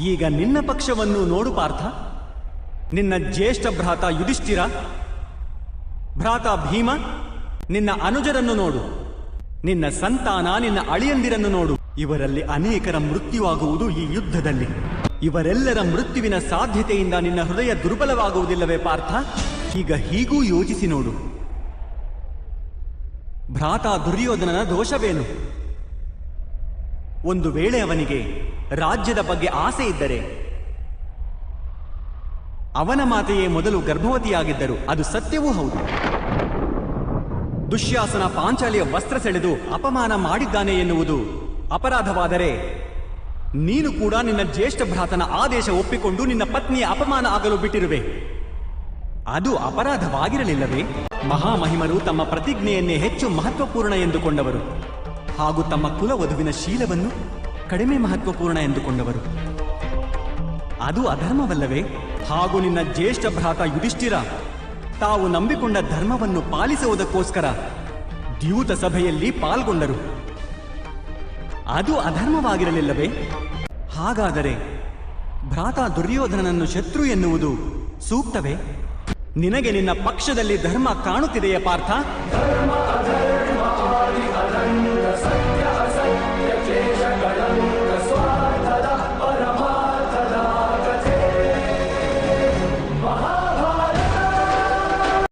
ಈಗ ನಿನ್ನ ಪಕ್ಷವನ್ನು ನೋಡು ಪಾರ್ಥ. ನಿನ್ನ ಜ್ಯೇಷ್ಠ ಭ್ರಾತ ಯುಧಿಷ್ಠಿರ. ಭ್ರಾತ ಭೀಮ, ನಿನ್ನ ಅನುಜರನ್ನು ನೋಡು. ನಿನ್ನ ಸಂತಾನ, ನಿನ್ನ ಅಳಿಯಂದಿರನ್ನು ನೋಡು. ಇವರಲ್ಲಿ ಅನೇಕರ ಮೃತ್ಯುವಾಗುವುದು ಈ ಯುದ್ಧದಲ್ಲಿ. ಇವರೆಲ್ಲರ ಮೃತ್ಯುವಿನ ಸಾಧ್ಯತೆಯಿಂದ ನಿನ್ನ ಹೃದಯ ದುರ್ಬಲವಾಗುವುದಿಲ್ಲವೇ ಪಾರ್ಥ? ಈಗ ಹೀಗೂ ಯೋಚಿಸಿ ನೋಡು. ಭ್ರಾತ ದುರ್ಯೋಧನನ ದೋಷವೇನು? ಒಂದು ವೇಳೆ ಅವನಿಗೆ ರಾಜ್ಯದ ಬಗ್ಗೆ ಆಸೆ ಇದ್ದರೆ, ಅವನ ಮಾತೆಯೇ ಮೊದಲು ಗರ್ಭವತಿಯಾಗಿದ್ದರು, ಅದು ಸತ್ಯವೂ ಹೌದು. ದುಶ್ಯಾಸನ ಪಾಂಚಾಲಿಯ ವಸ್ತ್ರ ಸೆಳೆದು ಅಪಮಾನ ಮಾಡಿದ್ದಾನೆ ಎನ್ನುವುದು ಅಪರಾಧವಾದರೆ, ನೀನು ಕೂಡ ನಿನ್ನ ಜ್ಯೇಷ್ಠ ಭ್ರಾತನ ಆದೇಶ ಒಪ್ಪಿಕೊಂಡು ನಿನ್ನ ಪತ್ನಿಯ ಅಪಮಾನ ಆಗಲು ಬಿಟ್ಟಿರುವೆ. ಅದು ಅಪರಾಧವಾಗಿರಲಿಲ್ಲವೇ? ಮಹಾಮಹಿಮರು ತಮ್ಮ ಪ್ರತಿಜ್ಞೆಯನ್ನೇ ಹೆಚ್ಚು ಮಹತ್ವಪೂರ್ಣ ಎಂದುಕೊಂಡವರು. ಹಾಗೂ ತಮ್ಮ ಕುಲವಧುವಿನ ಶೀಲವನ್ನು ಕಡಿಮೆ ಮಹತ್ವಪೂರ್ಣ ಎಂದುಕೊಂಡವರು. ಅದು ಅಧರ್ಮವಲ್ಲವೇ? ಹಾಗೂ ನಿನ್ನ ಜ್ಯೇಷ್ಠ ಭ್ರಾತ ಯುಧಿಷ್ಠಿರ, ತಾವು ನಂಬಿಕೊಂಡ ಧರ್ಮವನ್ನು ಪಾಲಿಸುವುದಕ್ಕೋಸ್ಕರ ದ್ಯೂತ ಸಭೆಯಲ್ಲಿ ಪಾಲ್ಗೊಂಡರು. ಅದು ಅಧರ್ಮವಾಗಿರಲಿಲ್ಲವೇ? ಹಾಗಾದರೆ ಭ್ರಾತ ದುರ್ಯೋಧನನನ್ನು ಶತ್ರು ಎನ್ನುವುದು ಸೂಕ್ತವೇ? ನಿನಗೆ ನಿನ್ನ ಪಕ್ಷದಲ್ಲಿ ಧರ್ಮ ಕಾಣುತ್ತಿದೆಯೇ ಪಾರ್ಥ?